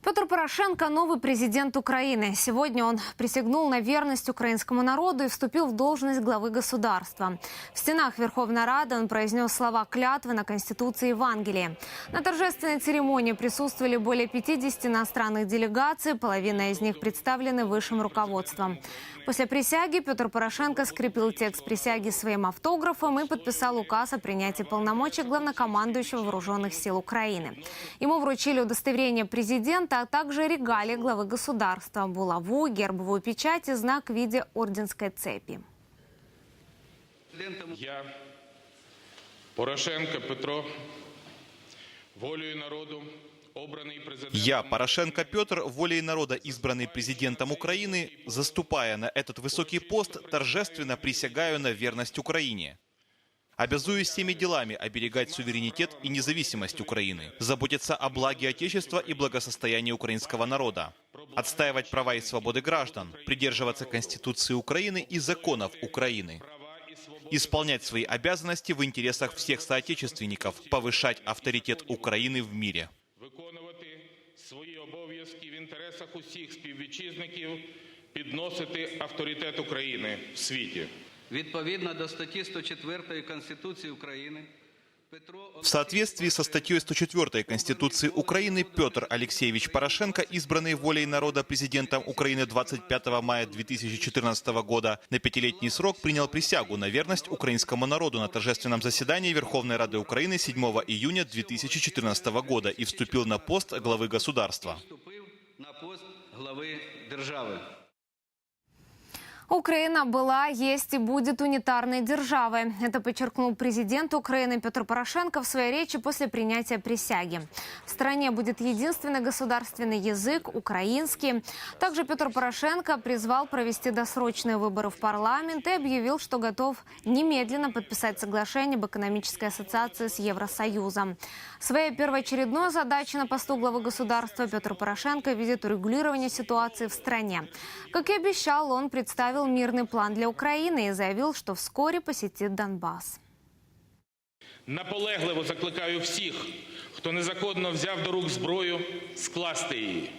Петр Порошенко – новый президент Украины. Сегодня он присягнул на верность украинскому народу и вступил в должность главы государства. В стенах Верховной Рады он произнес слова клятвы на Конституции Евангелии. На торжественной церемонии присутствовали более 50 иностранных делегаций, половина из них представлены высшим руководством. После присяги Петр Порошенко скрепил текст присяги своим автографом и подписал указ о принятии полномочий главнокомандующего вооруженных сил Украины. Ему вручили удостоверение президента, а также регалии главы государства, булаву, гербовую печать и знак в виде орденской цепи. Я, Порошенко Петро, волею народу. Я, Порошенко Петр, волей народа избранный президентом Украины, заступая на этот высокий пост, торжественно присягаю на верность Украине. Обязуюсь всеми делами оберегать суверенитет и независимость Украины, заботиться о благе Отечества и благосостоянии украинского народа, отстаивать права и свободы граждан, придерживаться Конституции Украины и законов Украины, исполнять свои обязанности в интересах всех соотечественников, повышать авторитет Украины в мире. виконувати свої обов'язки в інтересах усіх співвітчизників, підносити авторитет України в світі. Відповідно до статті 104 Конституції України Петро В соответствии со статьей 104 Конституции Украины Петр Алексеевич Порошенко, избранный волей народа президентом Украины 25 мая 2014 года на пятилетний срок, принял присягу на верность украинскому народу на торжественном заседании Верховной Рады Украины 7 июня 2014 года и вступил на пост главы государства. вступив на пост глави держави. Украина была, есть и будет унитарной державой. Это подчеркнул президент Украины Петр Порошенко в своей речи после принятия присяги. В стране будет единственный государственный язык – украинский. Также Петр Порошенко призвал провести досрочные выборы в парламент и объявил, что готов немедленно подписать соглашение об экономической ассоциации с Евросоюзом. Своей первоочередной задачей на посту главы государства Петр Порошенко видит урегулирование ситуации в стране. Как и обещал, он представил мирный план для Украины и заявил, что вскоре посетит Донбасс. Наполегливо закликаю всіх, хто незаконно взяв до рук зброю, скласти її.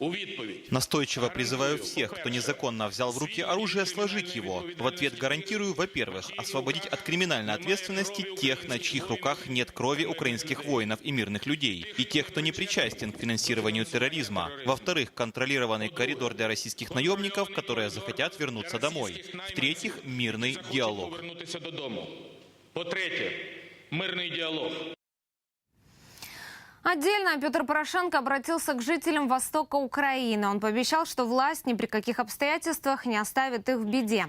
У відповідь Настойчиво призываю всех, кто незаконно взял в руки оружие, сложить его. В ответ гарантирую, во-первых, освободить от криминальной ответственности тех, на чьих руках нет крови украинских воинов и мирных людей, и тех, кто не причастен к финансированию терроризма. Во-вторых, контролированный коридор для российских наемников, которые захотят вернуться домой. В-третьих, мирный диалог. повернутися додому. По-третє, мирний діалог. Отдельно Петр Порошенко обратился к жителям востока Украины. Он пообещал, что власть ни при каких обстоятельствах не оставит их в беде.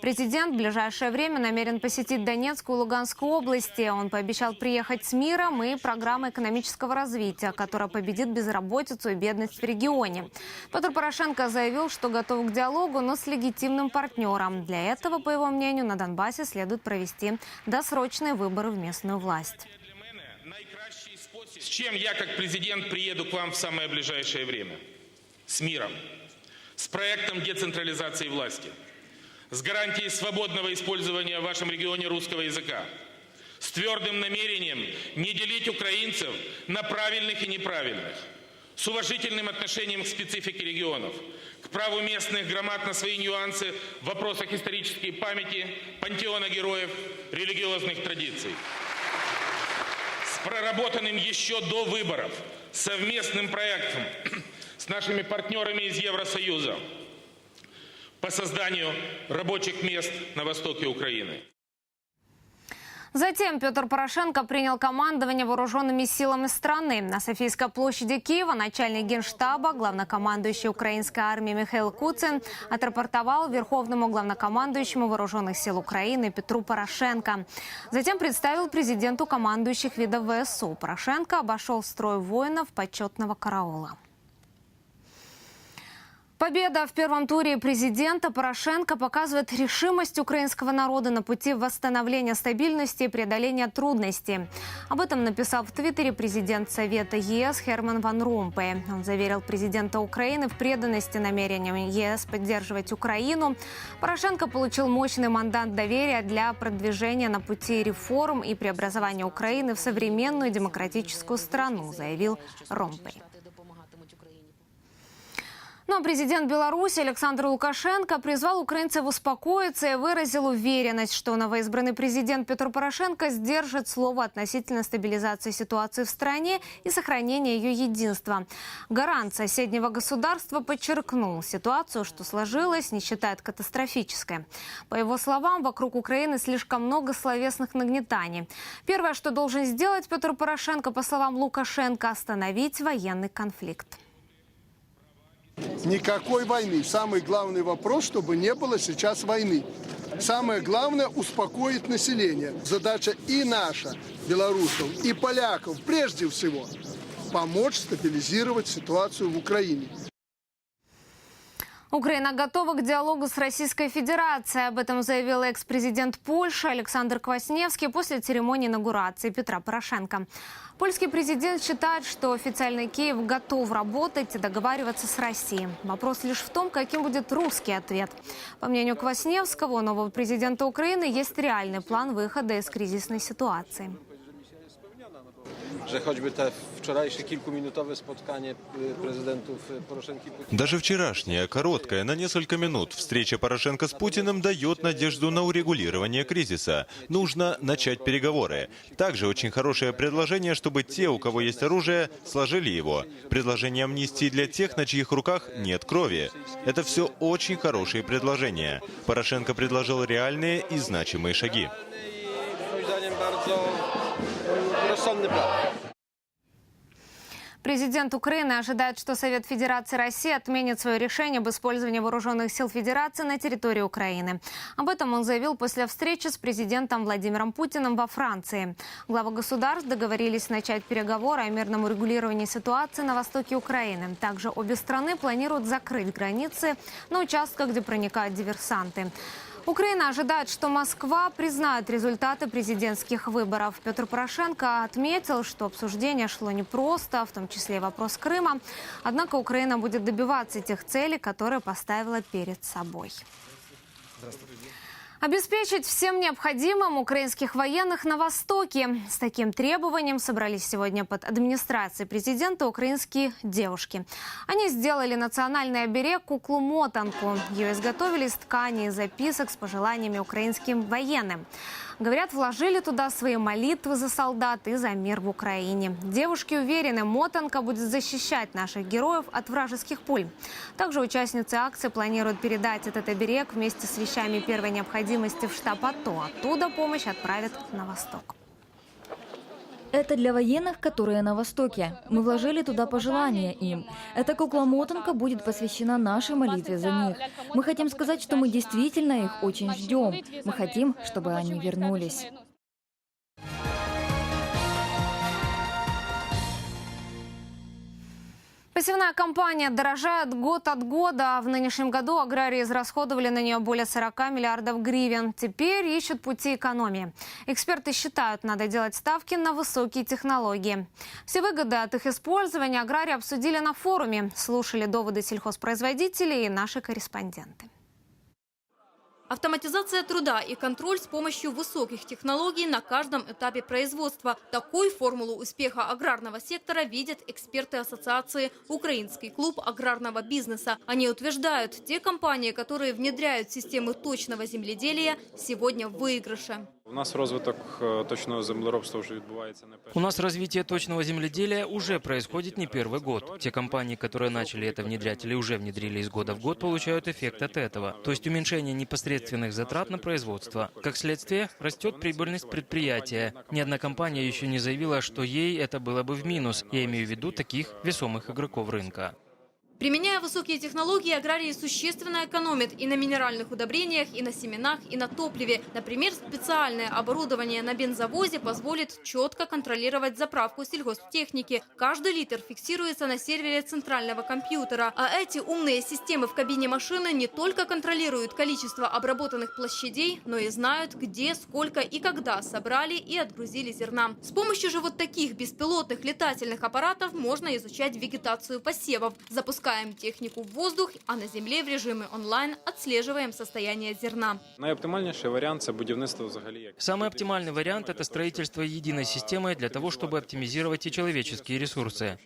Президент в ближайшее время намерен посетить Донецкую и Луганскую области. Он пообещал приехать с миром и программой экономического развития, которая победит безработицу и бедность в регионе. Петр Порошенко заявил, что готов к диалогу, но с легитимным партнером. Для этого, по его мнению, на Донбассе следует провести досрочные выборы в местную власть. З чим я, как президент, приеду к вам в самое ближайшее время. С миром. С проектом децентрализации власти. С гарантией свободного использования в вашем регионе русского языка. С твердым намерением не делить украинцев на правильных и неправильных. С уважительным отношением к специфике регионов. К праву местных громад на свои нюансы в вопросах исторической памяти, пантеона героев, религиозных традиций проработанным еще до выборов совместным проектом с нашими партнерами из Евросоюза по созданию рабочих мест на востоке Украины. Затем Петр Порошенко принял командование вооруженными силами страны. На Софийской площади Киева начальник генштаба, главнокомандующий украинской армии Михаил Куцин отрапортовал верховному главнокомандующему вооруженных сил Украины Петру Порошенко. Затем представил президенту командующих видов ВСУ. Порошенко обошел строй воинов почетного караула. Победа в первом туре президента Порошенко показывает решимость украинского народа на пути восстановления стабильности и преодоления трудностей. Об этом написал в Твиттере президент Совета ЕС Херман Ван Румпе. Он заверил президента Украины в преданности намерениям ЕС поддерживать Украину. Порошенко получил мощный мандат доверия для продвижения на пути реформ и преобразования Украины в современную демократическую страну, заявил Ромпе. Ну а президент Беларуси Александр Лукашенко призвал украинцев успокоиться и выразил уверенность, что новоизбранный президент Петр Порошенко сдержит слово относительно стабилизации ситуации в стране и сохранения ее единства. Гарант соседнего государства подчеркнул, ситуацию, что сложилась, не считает катастрофической. По его словам, вокруг Украины слишком много словесных нагнетаний. Первое, что должен сделать Петр Порошенко, по словам Лукашенко, остановить военный конфликт. Никакой войны. Самый главный вопрос, чтобы не было сейчас войны. Самое главное – успокоить население. Задача и наша, белорусов, и поляков, прежде всего, помочь стабилизировать ситуацию в Украине. Украина готова к диалогу с Российской Федерацией. Об этом заявил экс-президент Польши Александр Квасневский после церемонии инаугурации Петра Порошенко. Польский президент считает, что официальный Киев готов работать и договариваться с Россией. Вопрос лишь в том, каким будет русский ответ. По мнению Квасневского, у нового президента Украины есть реальный план выхода из кризисной ситуации. Że choćby te wczorajsze kilkuminutowe spotkanie prezydentów Poroszenki Putina Даже вчерашняя, короткая, на несколько минут, встреча Порошенко с Путиным дает надежду на урегулирование кризиса. Нужно начать переговоры. Также очень хорошее предложение, чтобы те, у кого есть оружие, сложили его. Предложение амнистии для тех, на чьих руках нет крови. Это все очень хорошие предложения. Порошенко предложил реальные и значимые шаги. moim zdaniem bardzo rozsądny plan. Президент Украины ожидает, что Совет Федерации России отменит свое решение об использовании вооруженных сил Федерации на территории Украины. Об этом он заявил после встречи с президентом Владимиром Путиным во Франции. Главы государств договорились начать переговоры о мирном урегулировании ситуации на востоке Украины. Также обе страны планируют закрыть границы на участках, где проникают диверсанты. Украина ожидает, что Москва признает результаты президентских выборов. Петр Порошенко отметил, что обсуждение шло непросто, в том числе и вопрос Крыма. Однако Украина будет добиваться тех целей, которые поставила перед собой. Обеспечить всем необходимым украинских военных на Востоке. С таким требованием собрались сегодня под администрацией президента украинские девушки. Они сделали национальный оберег куклу-мотанку. Ее изготовили из ткани и записок с пожеланиями украинским военным. Говорят, вложили туда свои молитвы за солдат и за мир в Украине. Девушки уверены, мотанка будет защищать наших героев от вражеских пуль. Также участницы акции планируют передать этот оберег вместе с вещами первой необходимости в штаб АТО. Оттуда помощь отправят на восток. Это для военных, которые на Востоке. Мы вложили туда пожелания им. Эта кукла-мотанка будет посвящена нашей молитве за них. Мы хотим сказать, что мы действительно их очень ждем. Мы хотим, чтобы они вернулись. Посевная компания дорожает год от года. В нынешнем году аграрии израсходовали на нее более 40 миллиардов гривен. Теперь ищут пути экономии. Эксперты считают, надо делать ставки на высокие технологии. Все выгоды от их использования аграрии обсудили на форуме. Слушали доводы сельхозпроизводителей и наши корреспонденты. Автоматизация труда и контроль с помощью высоких технологий на каждом этапе производства. Такой формулу успеха аграрного сектора видят эксперты Ассоциации «Украинский клуб аграрного бизнеса». Они утверждают, те компании, которые внедряют системы точного земледелия, сегодня в выигрыше. У нас розвиток точного землеробства вже відбувається не. У нас развитие точного земледелия уже происходит не первый год. Те компании, которые начали это внедрять или уже внедрили из года в год, получают эффект от этого. То есть уменьшение непосредственных затрат на производство. Как следствие, растет прибыльность предприятия. Ни одна компания еще не заявила, что ей это было бы в минус. Я имею в виду таких весомых игроков рынка. Применяя высокие технологии, аграрии существенно экономят и на минеральных удобрениях, и на семенах, и на топливе. Например, специальное оборудование на бензовозе позволит четко контролировать заправку сельхозтехники. Каждый литр фиксируется на сервере центрального компьютера. А эти умные системы в кабине машины не только контролируют количество обработанных площадей, но и знают, где, сколько и когда собрали и отгрузили зерна. С помощью же вот таких беспилотных летательных аппаратов можно изучать вегетацию посевов. Запускаем технику в воздух, а на земле в режиме онлайн отслеживаем состояние зерна. Найоптимальніший варіант це будівництво взагалі як Самый оптимальный вариант – это строительство единой системы для того, чтобы оптимизировать и человеческие ресурсы.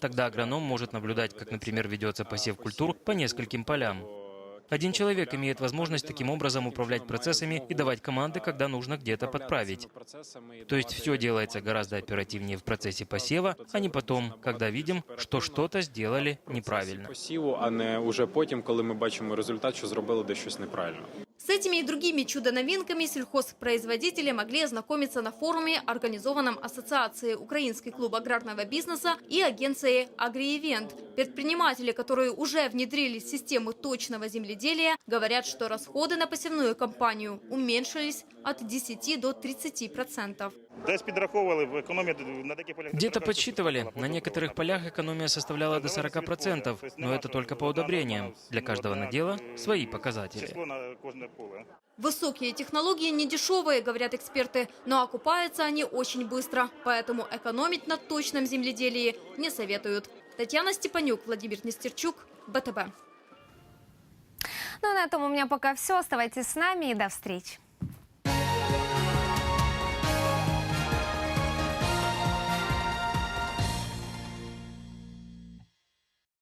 Тогда агроном может наблюдать, как, например, ведется посев культур по нескольким полям. Один человек имеет возможность таким образом управлять процессами и давать команды, когда нужно где-то подправить. То есть все делается гораздо оперативнее в процессе посева, а не потом, когда видим, что что-то сделали неправильно. а не уже потім, коли ми результат, що зробили неправильно. С этими и другими чудо-новинками сельхозпроизводители могли ознакомиться на форуме, организованном Ассоциацией «Украинский клуб аграрного бизнеса» и агенцией «Агриевент». Предприниматели, которые уже внедрили систему точного земледелия, говорят, что расходы на посевную кампанию уменьшились от 10 до 30 процентов. Десь підраховували в економії на деяких полях. Где-то подсчитывали, на некоторых полях экономия составляла до 40%, но это только по удобрениям. Для каждого надела свои показатели. Число на кожне поле. Высокие технологии не дешевые, говорят эксперты, но окупаются они очень быстро. Поэтому экономить на точном земледелии не советуют. Татьяна Степанюк, Владимир Нестерчук, БТБ. Ну а на этом у меня пока все. Оставайтесь с нами и до встречи.